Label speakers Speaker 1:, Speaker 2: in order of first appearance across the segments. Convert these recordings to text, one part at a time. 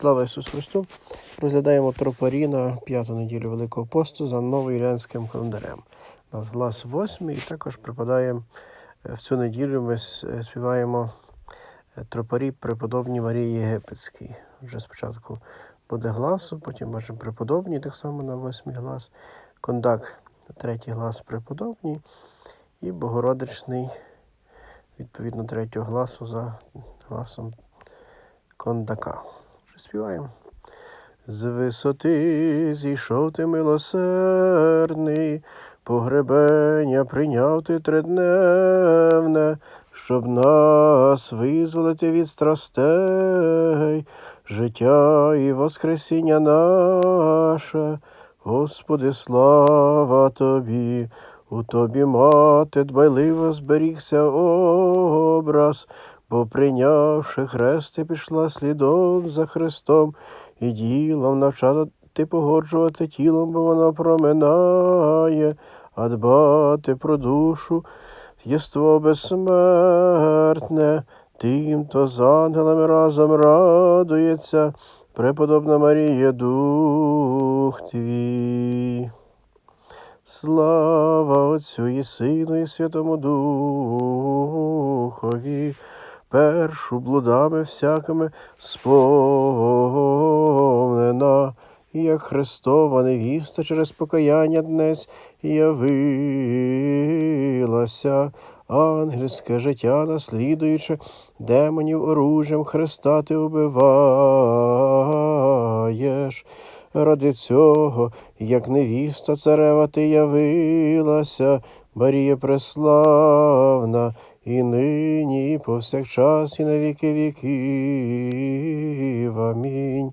Speaker 1: Слава Ісусу Христу! Розглядаємо тропарі на п'яту неділю Великого посту за новоюліанським календарем. У нас глас восьмий, і також припадає е, в цю неділю. Ми е, співаємо е, тропарі преподобні Марії Єгипетській. Вже спочатку буде гласу, потім бачимо преподобній, так само на восьмий глас. Кондак, третій глас преподобній, і Богородичний, відповідно, третього гласу за гласом кондака. Співаємо. З висоти зійшов ти милосердний, погребення прийняв ти тридневне, щоб нас визволити від страстей, життя і воскресіння наше. Господи, слава Тобі, у Тобі, мати, дбайливо зберігся образ, бо прийнявши хрест, ти пішла слідом за Христом, і ділом навчати погоджувати тілом, бо воно проминає, а дбати про душу, єство безсмертне, тим, то з ангелами разом радується, преподобна Марія, дух твій. Слава Отцю і Сину, і Святому Духові, першу блудами всякими сповнена, як Христова невіста через покаяння днес явилася, ангельське життя наслідуючи, демонів оружжям Христа ти убиваєш. Ради цього, як невіста царева ти явилася, Марія преславна, і нині, і повсякчас, і на віки віків. Амінь.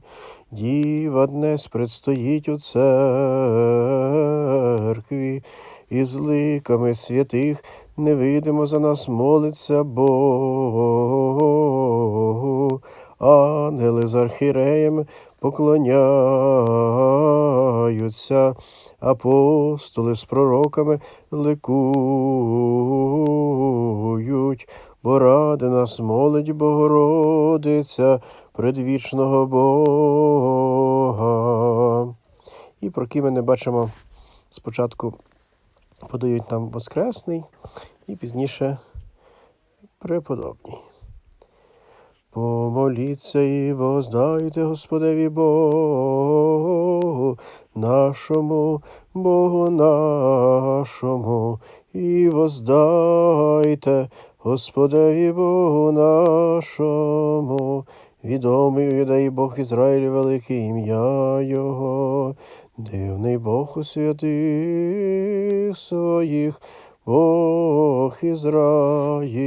Speaker 1: Діва днес предстоїть у церкві, і з ликами святих невидимо за нас молиться Богу. Ангели з архіреями поклоняються, апостоли з пророками ликують, бо ради нас молить Богородиця предвічного Бога. І про які ми не бачимо спочатку подають нам Воскресний і пізніше преподобний. Помоліться і воздайте Господеві Богу нашому, Богу нашому, і воздайте Господеві Богу нашому, відомий юдей Бог Ізраїлю, велике ім'я Його, дивний Бог у святих своїх, Бог Ізраїлів.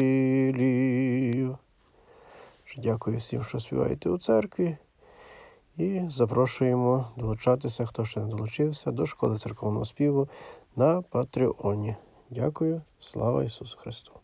Speaker 1: Дякую всім, що співаєте у церкві. І запрошуємо долучатися, хто ще не долучився, до школи церковного співу на Патреоні. Дякую, слава Ісусу Христу!